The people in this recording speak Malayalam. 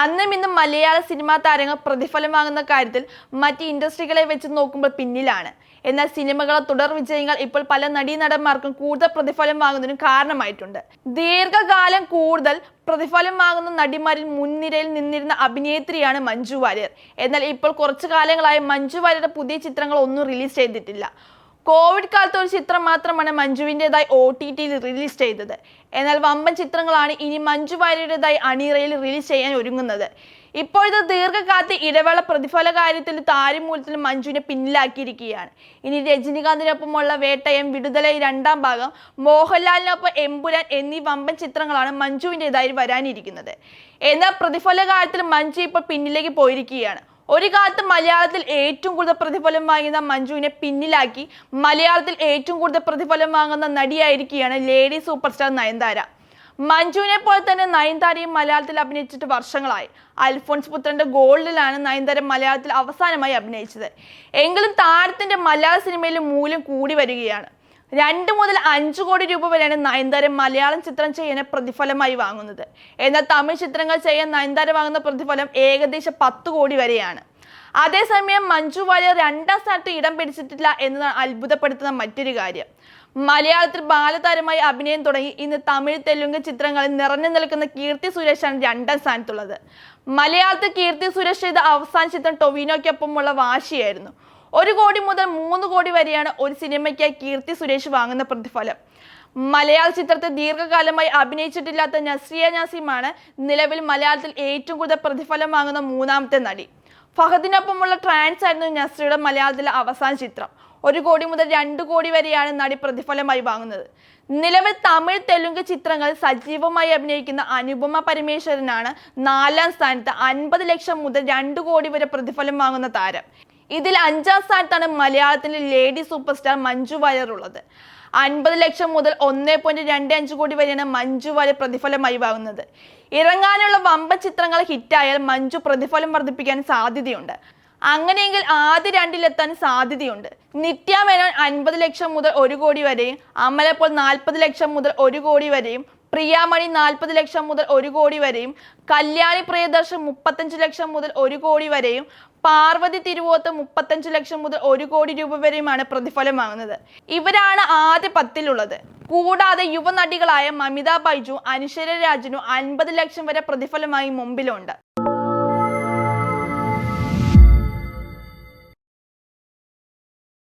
അന്നും ഇന്നും മലയാള സിനിമാ താരങ്ങൾ പ്രതിഫലം വാങ്ങുന്ന കാര്യത്തിൽ മറ്റ് ഇൻഡസ്ട്രികളെ വെച്ച് നോക്കുമ്പോൾ പിന്നിലാണ്. എന്നാൽ സിനിമകളെ തുടർ വിജയങ്ങൾ ഇപ്പോൾ പല നടീനടന്മാർക്കും കൂടുതൽ പ്രതിഫലം വാങ്ങുന്നതിനും കാരണമായിട്ടുണ്ട്. ദീർഘകാലം കൂടുതൽ പ്രതിഫലം വാങ്ങുന്ന നടിമാരിൽ മുൻനിരയിൽ നിന്നിരുന്ന അഭിനേത്രിയാണ് മഞ്ജു വാര്യർ. എന്നാൽ ഇപ്പോൾ കുറച്ചു കാലങ്ങളായി മഞ്ജു വാര്യരുടെ പുതിയ ചിത്രങ്ങൾ ഒന്നും റിലീസ് ചെയ്തിട്ടില്ല. കോവിഡ് കാലത്ത് ഒരു ചിത്രം മാത്രമാണ് മഞ്ജുവിന്റെതായി ഒ ടി ടിയിൽ റിലീസ് ചെയ്തത്. എന്നാൽ വമ്പൻ ചിത്രങ്ങളാണ് ഇനി മഞ്ജു വാര്യരുടേതായി അണിയറയിൽ റിലീസ് ചെയ്യാൻ ഒരുങ്ങുന്നത്. ഇപ്പോഴത്തെ ദീർഘകാലത്തെ ഇടവേള പ്രതിഫല കാര്യത്തിൽ താരമൂലത്തിൽ മഞ്ജുവിനെ പിന്നിലാക്കിയിരിക്കുകയാണ്. ഇനി രജനികാന്തിനൊപ്പമുള്ള വേട്ടയം വിടുതല രണ്ടാം ഭാഗം മോഹൻലാലിനൊപ്പം എമ്പുരാൻ എന്നീ വമ്പൻ ചിത്രങ്ങളാണ് മഞ്ജുവിന്റെതായി വരാനിരിക്കുന്നത്. എന്നാൽ പ്രതിഫല കാര്യത്തിൽ മഞ്ജു ഇപ്പോൾ പിന്നിലേക്ക് പോയിരിക്കുകയാണ്. ഒരു കാലത്ത് മലയാളത്തിൽ ഏറ്റവും കൂടുതൽ പ്രതിഫലം വാങ്ങുന്ന മഞ്ജുവിനെ പിന്നിലാക്കി മലയാളത്തിൽ ഏറ്റവും കൂടുതൽ പ്രതിഫലം വാങ്ങുന്ന നടിയായിരിക്കുകയാണ് ലേഡി സൂപ്പർ സ്റ്റാർ നയൻതാര. മഞ്ജുവിനെ പോലെ തന്നെ നയൻതാരയും മലയാളത്തിൽ അഭിനയിച്ചിട്ട് വർഷങ്ങളായി. അൽഫോൺസ് പുത്രന്റെ ഗോൾഡിലാണ് നയൻതാര മലയാളത്തിൽ അവസാനമായി അഭിനയിച്ചത്. എങ്കിലും താരത്തിന്റെ മലയാള സിനിമയിൽ മൂല്യം കൂടി വരികയാണ്. രണ്ട് മുതൽ അഞ്ച് കോടി രൂപ വരെയാണ് നയൻതാര മലയാളം ചിത്രം ചെയ്യാൻ പ്രതിഫലമായി വാങ്ങുന്നത്. എന്നാൽ തമിഴ് ചിത്രങ്ങൾ ചെയ്യാൻ നയൻതാര വാങ്ങുന്ന പ്രതിഫലം ഏകദേശം പത്ത് കോടി വരെയാണ്. അതേസമയം മഞ്ജു വാര്യർ രണ്ടാം സ്ഥാനത്ത് ഇടം പിടിച്ചിട്ടില്ല എന്നതാണ് അത്ഭുതപ്പെടുത്തുന്ന മറ്റൊരു കാര്യം. മലയാളത്തിൽ ബാലതാരമായി അഭിനയം തുടങ്ങി ഇന്ന് തമിഴ് തെലുങ്ക് ചിത്രങ്ങളിൽ നിറഞ്ഞു നിൽക്കുന്ന കീർത്തി സുരേഷാണ് രണ്ടാം സ്ഥാനത്തുള്ളത്. മലയാളത്തിൽ കീർത്തി സുരേഷ് ചെയ്ത അവസാന ചിത്രം ടൊവിനോയ്ക്കൊപ്പമുള്ള വാശിയായിരുന്നു. ഒരു കോടി മുതൽ മൂന്ന് കോടി വരെയാണ് ഒരു സിനിമയ്ക്ക് കീർത്തി സുരേഷ് വാങ്ങുന്ന പ്രതിഫലം. മലയാള ചിത്രത്തിൽ ദീർഘകാലമായി അഭിനയിച്ചിട്ടില്ലാത്ത നസ്രിയ നാസിമാണ് നിലവിൽ മലയാളത്തിൽ ഏറ്റവും കൂടുതൽ പ്രതിഫലം വാങ്ങുന്ന മൂന്നാമത്തെ നടി. ഫഹദിനൊപ്പമുള്ള ട്രാൻസ് ആയിരുന്നു നസ്രിയുടെ മലയാളത്തിലെ അവസാന ചിത്രം. ഒരു കോടി മുതൽ രണ്ട് കോടി വരെയാണ് നടി പ്രതിഫലമായി വാങ്ങുന്നത്. നിലവിൽ തമിഴ് തെലുങ്ക് ചിത്രങ്ങൾ സജീവമായി അഭിനയിക്കുന്ന അനുപമ പരമേശ്വരനാണ് നാലാം സ്ഥാനത്ത് അൻപത് ലക്ഷം മുതൽ രണ്ട് കോടി വരെ പ്രതിഫലം വാങ്ങുന്ന താരം. ഇതിൽ അഞ്ചാം സ്ഥാനത്താണ് മലയാളത്തിലെ lady super star Manju Warrier ഉള്ളത്. അൻപത് ലക്ഷം മുതൽ ഒന്നേ പോയിന്റ് രണ്ട് അഞ്ച് കോടി വരെയാണ് മഞ്ജു വാര്യർ പ്രതിഫലമായി വാങ്ങുന്നത്. ഇറങ്ങാനുള്ള വമ്പൻ ചിത്രങ്ങൾ ഹിറ്റായാൽ മഞ്ജു പ്രതിഫലം വർദ്ധിപ്പിക്കാൻ സാധ്യതയുണ്ട്. അങ്ങനെയെങ്കിൽ ആദ്യ രണ്ടിലെത്താൻ സാധ്യതയുണ്ട്. നിത്യ മേനോൻ അൻപത് ലക്ഷം മുതൽ ഒരു കോടി വരെയും അമലപ്പോൾ നാൽപ്പത് ലക്ഷം മുതൽ ഒരു കോടി വരെയും പ്രിയാമണി നാൽപ്പത് ലക്ഷം മുതൽ ഒരു കോടി വരെയും കല്യാണി പ്രിയദർശൻ മുപ്പത്തഞ്ച് ലക്ഷം മുതൽ ഒരു കോടി വരെയും പാർവതി തിരുവോത്ത് മുപ്പത്തഞ്ച് ലക്ഷം മുതൽ ഒരു കോടി രൂപ വരെയുമാണ് പ്രതിഫലം വാങ്ങുന്നത്. ഇവരാണ് ആദ്യ പത്തിലുള്ളത്. കൂടാതെ യുവനടികളായ മമിത ബൈജു അനുശ്വര രാജനു അൻപത് ലക്ഷം വരെ പ്രതിഫലമായി മുമ്പിലുണ്ട്.